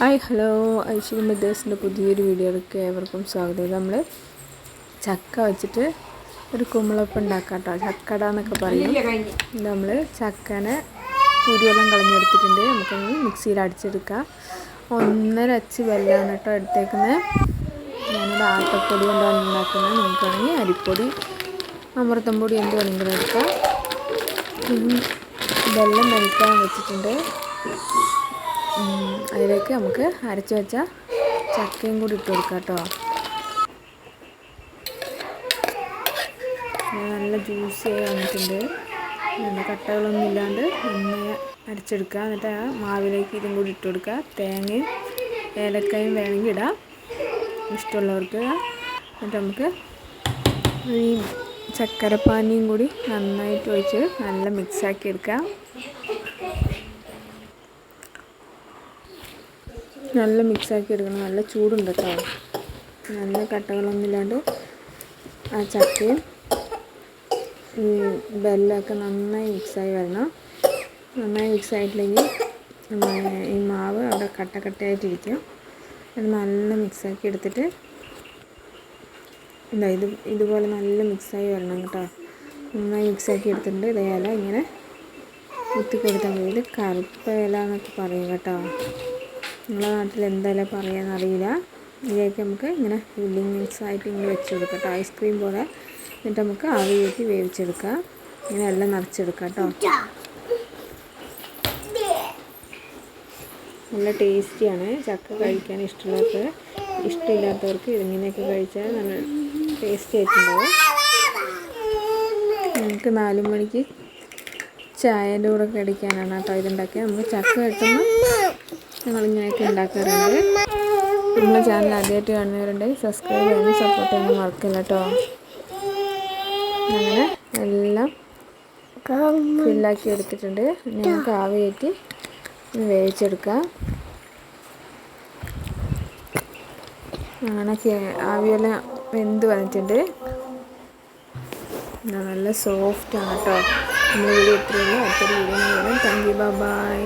Hi hello. Aishwarya ദേശിന്റെ പുതിയൊരു വീഡിയോയിലേക്ക് ഏവർക്കും സ്വാഗതം. നമ്മൾ ചക്ക വെച്ചിട്ട് ഒരു കുമ്പളപ്പം ഉണ്ടാക്കാം കേട്ടോ. ചക്കട എന്നൊക്കെ പറയും. നമ്മൾ ചക്കനെ കുരുവെല്ലാം കളഞ്ഞെടുത്തിട്ടുണ്ട്. നമുക്കൊന്ന് മിക്സിയിൽ അടിച്ചെടുക്കാം. ഒന്നര അച്ച് വെല്ലാണ് കേട്ടോ എടുത്തേക്കുന്നത്. ഞാനിവിടെ ആട്ടപ്പൊടി കൊണ്ടാണ് ഉണ്ടാക്കുന്നത്. നമുക്കാണെങ്കിൽ അരിപ്പൊടി അമൃതം പൊടി എന്ത് വേണമെങ്കിലും എടുക്കാം. വെള്ളം നനയ്ക്കാൻ വെച്ചിട്ടുണ്ട്. അതിലേക്ക് നമുക്ക് അരച്ച് വെച്ച ചക്കയും കൂടി ഇട്ട് കൊടുക്കാം കേട്ടോ. നല്ല ജ്യൂസിയായി വന്നിട്ടുണ്ട്. നല്ല കട്ടകളൊന്നും ഇല്ലാണ്ട് നന്നായി അരച്ചെടുക്കുക. എന്നിട്ട് ആ മാവിലേക്ക് ഇതും കൂടി ഇട്ട് കൊടുക്കുക. തേങ്ങയും ഏലക്കായും വേണമെങ്കിൽ ഇടാം. ഇഷ്ടമുള്ളവർക്ക് എന്നിട്ട് നമുക്ക് ഈ ചക്കരപ്പാനിയും കൂടി നന്നായിട്ട് ഒഴിച്ച് നല്ല മിക്സാക്കി എടുക്കാം. നല്ല മിക്സാക്കി എടുക്കണം. നല്ല ചൂടുണ്ട് കേട്ടോ നല്ല കട്ടകളൊന്നുമില്ലാണ്ട് ആ ചക്കയും ഈ ബെല്ലൊക്കെ നന്നായി മിക്സായി വരണം. നന്നായി മിക്സ് ആയിട്ടില്ലെങ്കിൽ ഈ മാവ് അവിടെ കട്ട കട്ടയായിട്ടിരിക്കും അത് നല്ല മിക്സാക്കി എടുത്തിട്ട് എന്താ ഇത് ഇതുപോലെ നല്ല മിക്സായി വരണം കേട്ടോ നന്നായി മിക്സാക്കി എടുത്തിട്ടുണ്ട്. ഇതേല ഇങ്ങനെ കുത്തി കൊടുത്താൽ മതി ഇത് കറുപ്പ ഇല എന്നൊക്കെ പറയും കേട്ടോ. നിങ്ങളുടെ നാട്ടിൽ എന്തായാലും പറയാമെന്നറിയില്ല ഇതിലേക്ക് നമുക്ക് ഇങ്ങനെ ഫില്ലിങ് മിക്സ് ആയിട്ട് ഇങ്ങനെ വെച്ച് കൊടുക്കാം കേട്ടോ ഐസ്ക്രീം പോലെ എന്നിട്ട് നമുക്ക് ആവി കയറ്റി വേവിച്ചെടുക്കാം. ഇങ്ങനെ എല്ലാം നിറച്ചെടുക്കാം കേട്ടോ. നല്ല ടേസ്റ്റിയാണ് ചക്ക കഴിക്കാൻ ഇഷ്ടമുള്ളവർക്ക് ഇഷ്ടമില്ലാത്തവർക്ക് ഇതിങ്ങനെയൊക്കെ കഴിച്ചാൽ നല്ല ടേസ്റ്റി ആയിട്ടുണ്ടാവും. നമുക്ക് നാല് മണിക്ക് ചായന്റെ കൂടെ ഒക്കെ അടിക്കാനാണ് കേട്ടോ ഇതുണ്ടാക്കിയത്. നമുക്ക് ചക്ക കിട്ടുമ്പോൾ ഞങ്ങളിങ്ങനെയൊക്കെ ഉണ്ടാക്കാറുണ്ട്. നമ്മുടെ ചാനൽ ആദ്യമായിട്ട് കാണുന്നവരുണ്ടെങ്കിൽ സബ്സ്ക്രൈബ് ചെയ്യാനും സപ്പോർട്ട് ചെയ്യാനും മറക്കില്ല കേട്ടോ. അങ്ങനെ എല്ലാം ഫില്ലാക്കി എടുത്തിട്ടുണ്ട് ഞങ്ങൾക്ക് ആവി കയറ്റി വേവിച്ചെടുക്കാം. അങ്ങനെ ആവിയെല്ലാം വെന്ത് വന്നിട്ടുണ്ട്. നല്ല സോഫ്റ്റ് ആണ് കേട്ടോ ഇന്ന് വീഡിയോ ഇത്രയുള്ളൂ അത്ര വീഡിയോ താങ്ക് യു ബൈ